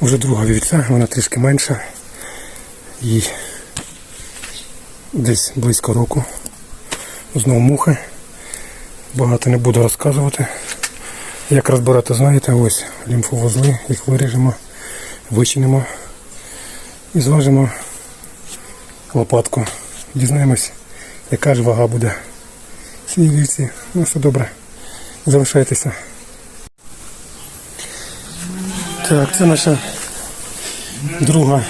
Вже друга вівця, вона трішки менша. Їй десь близько року. Знову мухи. Багато не буду розказувати. Як розбирати, знаєте, ось лімфовузли, їх виріжемо, вичинимо і зважимо лопатку. Дізнаємось, яка ж вага буде цієї вівці. Ну все добре. Залишайтеся. Так, це наша друга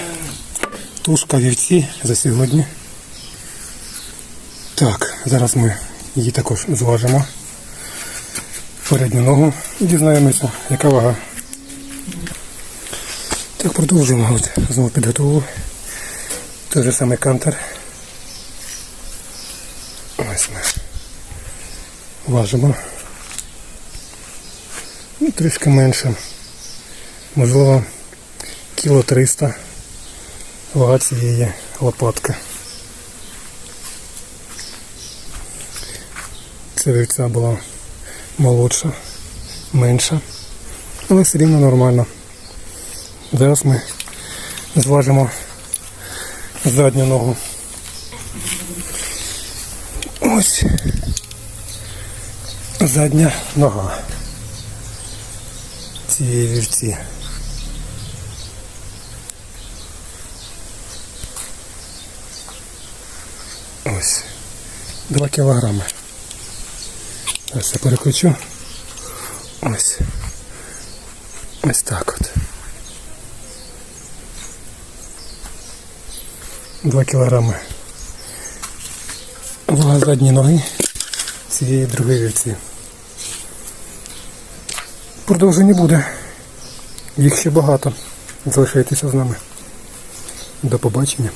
тушка вівці за сьогодні. Так, зараз ми її також зважимо. Передню ногу і дізнаємося, яка вага. Так, продовжуємо. От, знову підготував. Той же самий кантер. Ось ми. Важимо. Ну, трішки менше. Можливо, кіло 300 вага цієї лопатки. Ця вівця була молодша, менша, але все рівно нормально. Зараз ми зважимо задню ногу. Ось задня нога цієї вівці. Ось. Два кілограми. Зараз я переключу. Ось. Ось так от. Два кілограми. Вага задньої ноги цієї другої вівці. Продовження буде. Їх ще багато. Залишайтеся з нами. До побачення.